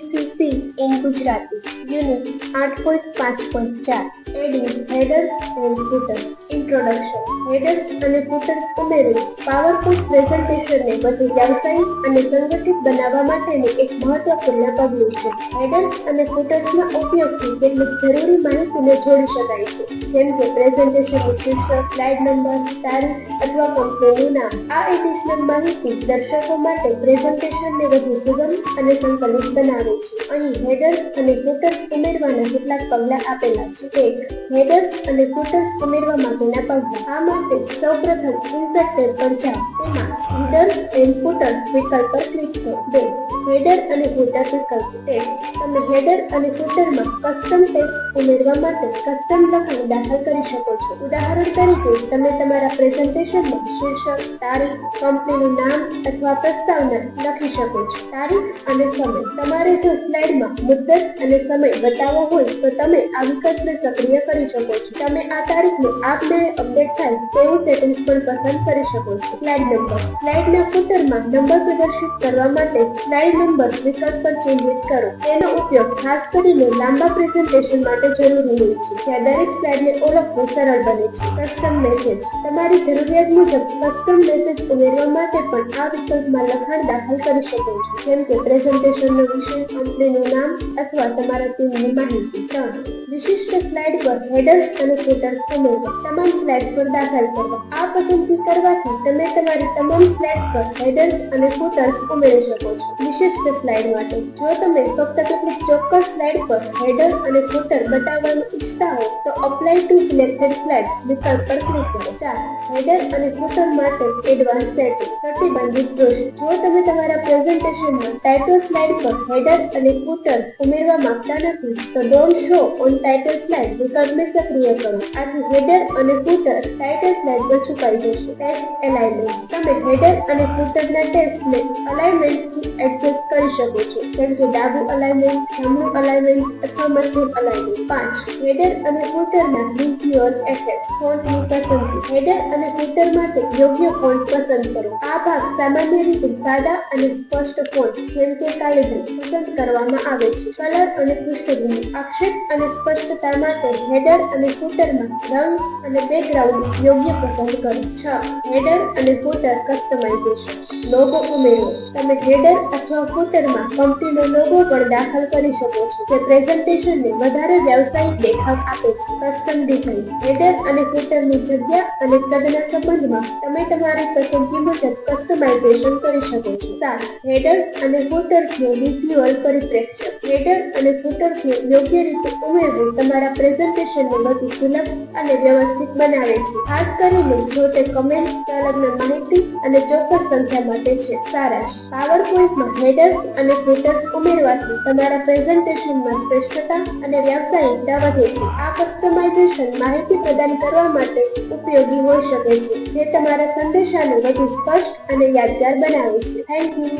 see you soon. In Gujarati, Unit 8.5.4 Adding Headers and Footers Introduction. Headers અને footers ઉમેરવું PowerPoint પ્રેઝન્ટેશનને વધુ વ્યાવસાયિક અને સંગઠિત બનાવવા માટેનું એક મહત્વપૂર્ણ પગલું છે. હેડર્સ અને ફૂટર્સના ઉપયોગથી કેટલીક જરૂરી માહિતીને જોડી શકાય છે. જેમ કે પ્રેઝન્ટેશનનું શીર્ષક સ્લાઇડ નંબર તારીખ અથવા કંપનીનું નામ. આ એડિશનલ માહિતી દર્શકો માટે પ્રેઝન્ટેશનને વધુ સુગમ અને સંકલિત બનાવે છે. અહીં હેડર્સ અને ફૂટર્સ ઉમેરવાના કેટલાક પગલાં આપેલા છે. એક હેડર્સ અને ફૂટર્સ ઉમેરવા માટેના પગલાં. આ માટે સૌપ્રથમ ઇન્સર્ટ ટેબ પર જાઓ. તેમાં હેડર્સ એન્ડ ફૂટર્સ વિકલ્પ પર ક્લિક કરો. બે હેડર અને ફૂટર વિકલ્પ ટેક્સ્ટ તમે હેડર અને ફૂટરમાં કસ્ટમ ટેક્સ્ટ ઉમેરવા માટે કસ્ટમ લખાણ દાખલ કરી શકો છો. ઉદાહરણ તરીકે, તમે તમારા પ્રેઝન્ટેશનમાં શીર્ષક, તારીખ કંપનીનું નામ અથવા પ્રસ્તાવના લખી શકો છો. તારીખ અને સમય. તમારે જો સ્લાઇડમાં મુદ્દત અને સમય બતાવવો હોય, તો તમે આ વિકલ્પને સક્રિય કરી શકો છો. તમે આ તારીખને આપમેળે અપડેટ થાય તેવું સેટિંગ્સ પણ પસંદ કરી શકો છો. સ્લાઇડ નંબર સ્લાઇડના ફૂટરમાં નંબર પ્રદર્શિત કરવા માટે સ્લાઇડ નંબર વિકલ્પ પર ચિહ્નિત કરો. તેનો ઉપયોગ ખાસ કરીને લાંબા પ્રેઝન્ટેશન માટે જરૂરી હોય છે, જ્યાં દરેક સ્લાઇડને ઓળખવું સરળ બને છે. Custom message. તમારી જરૂરિયાત મુજબ કસ્ટમ મેસેજ ઉમેરવા માટે પણ આ વિકલ્પમાં લખાણ દાખલ કરી શકો છો. જેમ કે પ્રેઝન્ટેશનનો વિષય, કંપનીનું નામ અથવા તમારા ટીમની માહિતી. ત્રણ. વિશિષ્ટ સ્લાઇડ પર હેડર્સ અને ફૂટર્સ ઉમેરવા તમામ સ્લાઇડ પર દાખલ કરવા આ પસંદગી કરવાથી તમે તમારી તમામ સ્લાઇડ પર હેડર્સ અને ફૂટર્સ ઉમેરી શકો છો વિશિષ્ટ સ્લાઇડ માટે જો તમે ફક્ત કેટલીક ચોક્કસ સ્લાઇડ પર હેડર અને ફૂટર બતાવવાનું ઈચ્છતા હો તો અપ્લાય ટુ સિલેક્ટેડ સ્લાઇડ્સ વિકલ્પ પર ક્લિક કરો ચાર હેડર અને ફૂટર માટે એડવાન્સ સેટિંગ પ્રતિબંધિત જોશે જો તમે તમારા પ્રેઝન્ટેશનમાં ટાઇટલ સ્લાઇડ પર હેડર અને ફૂટર ઉમેરવા માંગતા નથી તો don't show on title slide વિકલ્પને સક્રિય કરો. આથી હેડર અને ફૂટર ટાઇટલ સ્લાઇડ પર છુપાઈ જશે. ટેક્સ્ટ એલાઇનમેન્ટ તમે હેડર અને ફૂટરના ટેક્સ્ટને અલાઇનમેન્ટથી એડજસ્ટ કરી શકો છો. જેમ કે ડાબું અલાઇનમેન્ટ જમણું અલાઇનમેન્ટ અથવા મધ્યમ અલાઇનમેન્ટ પાંચ. હેડર અને ફૂટરના વિઝ્યુઅલ એફેક્ટ્સ ફોન્ટની પસંદગી. હેડર અને ફૂટર માટે યોગ્ય ફોન્ટ પસંદ કરો. આ ભાગ સામાન્ય રીતે સાદા અને સ્પષ્ટ ફોન્ટ જેમ કે કાલિબ્રી પસંદ કરવામાં આવે છે. કલર અને પૃષ્ઠભૂમિ. આક્ષેપ અને સ્પષ્ટતા માટે હેડર અને ફૂટરમાં રંગ અને બેકગ્રાઉન્ડ યોગ્ય પસંદ કરો. છ. હેડર અને ફૂટર કસ્ટમાઇઝેશન લોગો ઉમેરો. તમે હેડર અથવા ફૂટરમાં કંપનીનો લોગો પણ દાખલ કરી શકો છો, જે પ્રેઝન્ટેશનને વધારે વ્યવસાયિક દેખાવ આપે છે. કસ્ટમ ડિઝાઇન હેડર અને ફૂટરની જગ્યા અને કદના સંબંધમાં તમે તમારી પસંદગી મુજબ કસ્ટમાઇઝેશન કરી શકો છો. સાત. હેડર્સ અને ફૂટર્સનું વિઝ્યુઅલ પરિપ્રેક્ષ્ય. હેડર અને ફૂટર્સને યોગ્ય રીતે ઉમેરવું તમારા પ્રેઝન્ટેશનને વધુ સુલભ અને વ્યવસ્થિત બનાવે છે. ખાસ કરીને જો તે કમેન્ટ સંલગ્ન માહિતી અને ચોક્કસ સંખ્યા માટે છે. સારાંશ. પાવરપોઈન્ટમાં હેડર્સ અને ફૂટર્સ ઉમેરવાથી તમારા પ્રેઝન્ટેશનમાં શ્રેષ્ઠતા અને વ્યાવસાયિકતા વધે છે. આ કસ્ટમાઇઝેશન માહિતી પ્રદાન કરવા માટે ઉપયોગી હોઈ શકે છે, જે તમારા સંદેશાને વધુ સ્પષ્ટ અને યાદગાર બનાવે છે. Thank you